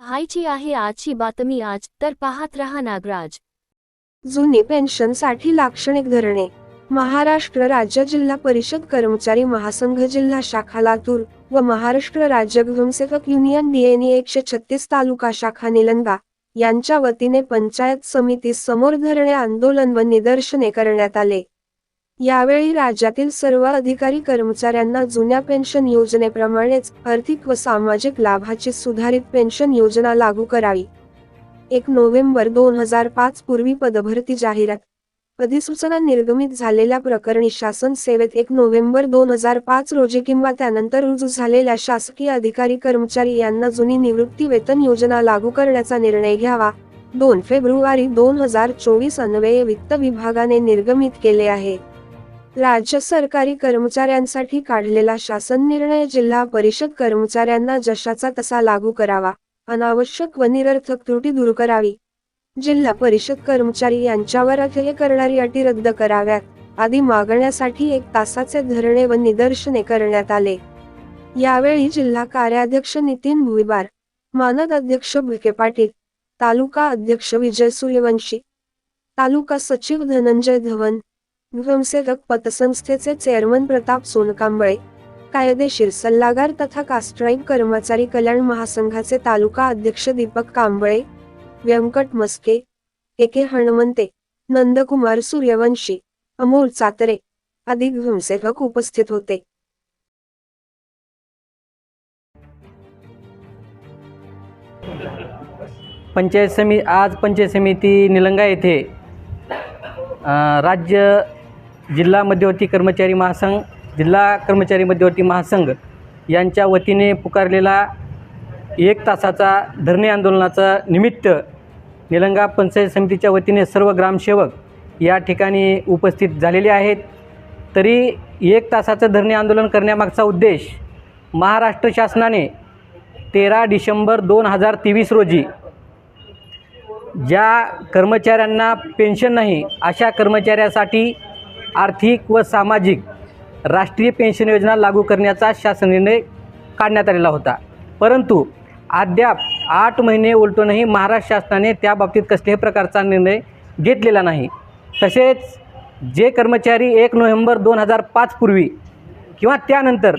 पाहायची आहे आजची बातमी आज तर पाहत रहा नागराज. जुनी पेन्शनसाठी लाक्षणिक धरणे. महाराष्ट्र राज्य जिल्हा परिषद कर्मचारी महासंघ जिल्हा शाखा लातूर व महाराष्ट्र राज्य गृहसेवक युनियन डीएनए एकशे छत्तीस तालुका शाखा निलंगा यांच्या वतीने पंचायत समिती समोर धरणे आंदोलन व निदर्शने करण्यात आले. यावेळी राज्यातील सर्व अधिकारी कर्मचाऱ्यांना जुन्या पेन्शन योजनेप्रमाणेच आर्थिक व सामाजिक लाभाची सुधारित पेन्शन योजना लागू करावी. एक नोव्हेंबर दोन हजार पाच पूर्वी पदभरती जाहिरात. अधिसूचना निर्गमित झालेल्या प्रकरणी शासन सेवेत एक नोव्हेंबर दोन हजार पाच रोजी किंवा त्यानंतर रुजू झालेल्या शासकीय अधिकारी कर्मचारी यांना जुनी निवृत्ती वेतन योजना लागू करण्याचा निर्णय घ्यावा. दोन फेब्रुवारी दोन हजार चोवीस अन्वये वित्त विभागाने निर्गमित केले आहे. राज्य सरकारी कर्मचाऱ्यांसाठी काढलेला शासन निर्णय जिल्हा परिषद कर्मचाऱ्यांना जशाचा तसा लागू करावा. अनावश्यक व निरर्थक त्रुटी दूर करावी. जिल्हा परिषद कर्मचारी यांच्यावर अखेय करणारी अटी रद्द कराव्यात. आदी मागण्यासाठी एक तासाचे धरणे व निदर्शने करण्यात आले. यावेळी जिल्हा कार्याध्यक्ष नितीन भुईबार मानद अध्यक्ष भिके पाटील तालुका अध्यक्ष विजय सूर्यवंशी तालुका सचिव धनंजय धवन गृहसेवक पतसंस्थेचे चेअरमन प्रताप सोनकांबळे कायदेशीर सल्लागार तथा कास्ट्राईक कर्मचारी कल्याण महासंघाचे तालुका अध्यक्ष दीपक कांबळे व्यंकट मस्के ए के हणमंते नंदकुमार सूर्यवंशी अमोल चातरे आदी गृहसेवक उपस्थित होते. पंचायत समिती आज पंचायत समिती निलंगा येथे राज्य जिल्हा मध्यवर्ती कर्मचारी महासंघ जिल्हा कर्मचारी मध्यवर्ती महासंघ यांच्या वतीने पुकारलेला एक तासाचा धरणे आंदोलनाचा निमित्त निलंगा पंचायत समितीच्या वतीने सर्व ग्रामसेवक या ठिकाणी उपस्थित झालेले आहेत. तरी एक तासाचं धरणे आंदोलन करण्यामागचा उद्देश महाराष्ट्र शासनाने तेरा डिसेंबर दोन हजार तेवीस रोजी ज्या कर्मचाऱ्यांना पेन्शन नाही अशा कर्मचाऱ्यासाठी आर्थिक व सामाजिक राष्ट्रीय पेन्शन योजना लागू करण्याचा शासन निर्णय काढण्यात आलेला होता. परंतु अद्याप आठ महिने उलटूनही महाराष्ट्र शासनाने त्याबाबतीत कसल्याही प्रकारचा निर्णय घेतलेला नाही. तसेच जे कर्मचारी एक नोव्हेंबर दोन हजार पाचपूर्वी किंवा त्यानंतर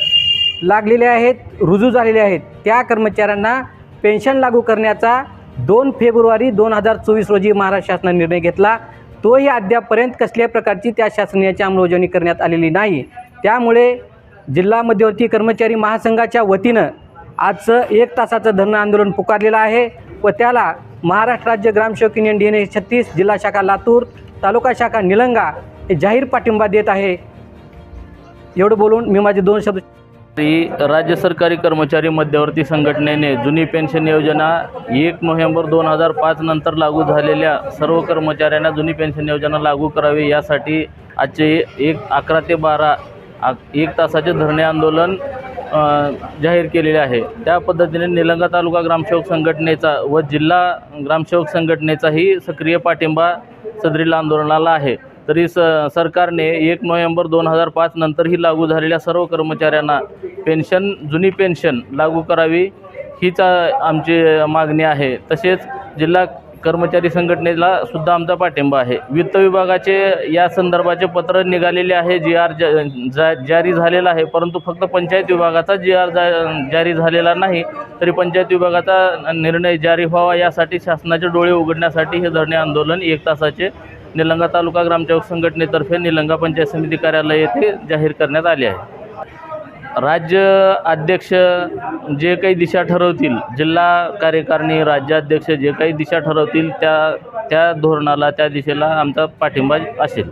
लागलेले आहेत रुजू झालेले आहेत त्या कर्मचाऱ्यांना पेन्शन लागू करण्याचा दोन फेब्रुवारी दोन हजार चोवीस रोजी महाराष्ट्र शासनाने निर्णय घेतला. तोही अद्यापर्यंत कसल्याही प्रकारची त्या शासनाची अंमलबजावणी करण्यात आलेली नाही. त्यामुळे जिल्हा मध्यवर्ती कर्मचारी महासंघाच्या वतीनं आजचं एक तासाचं धरणं आंदोलन पुकारलेलं आहे व त्याला महाराष्ट्र राज्य ग्रामसेवक युनियन डी एन ए छत्तीस जिल्हा शाखा लातूर तालुका शाखा निलंगा हे जाहीर पाठिंबा देत आहे. एवढं बोलून मी माझे दोन शब्द तरी राज्य सरकारी कर्मचारी मध्यवर्ती संघटनेने जुनी पेन्शन योजना एक नोव्हेंबर दोन हजार पाच नंतर लागू झालेल्या सर्व कर्मचाऱ्यांना जुनी पेन्शन योजना लागू करावी यासाठी आजचे एक अकरा ते बारा आ एक तासाचे धरणे आंदोलन जाहीर केलेले आहे. त्या पद्धतीने निलंगा तालुका ग्रामसेवक संघटनेचा व जिल्हा ग्रामसेवक संघटनेचाही सक्रिय पाठिंबा सदरील आंदोलनाला आहे. तरी स सरकारने एक नोव्हेंबर दोन हजार पाच नंतरही लागू झालेल्या सर्व कर्मचाऱ्यांना पेन्शन जुनी पेन्शन लागू करावी हीच आमची मागणी आहे. तसेच जिल्हा कर्मचारी संघटनेला सुद्धा आमचा पाठिंबा आहे. वित्त विभागाचे या संदर्भाचे पत्र निघालेले आहे जी आर जा जारी झालेला आहे. परंतु फक्त पंचायत विभागाचा जी आर जा जारी झालेला नाही तरी पंचायत विभागाचा निर्णय जारी व्हावा यासाठी शासनाचे डोळे उघडण्यासाठी हे धरणे आंदोलन एक तासाचे निलंगा तालुका ग्रामसेवक संघटनेतर्फे निलंगा पंचायत समिती कार्यालय येथे जाहीर करण्यात आले आहे. राज्य अध्यक्ष जे काही दिशा ठरवतील जिल्हा कार्यकारिणी राज्याध्यक्ष जे काही दिशा ठरवतील त्या त्या धोरणाला त्या दिशेला आमचा पाठिंबा असेल.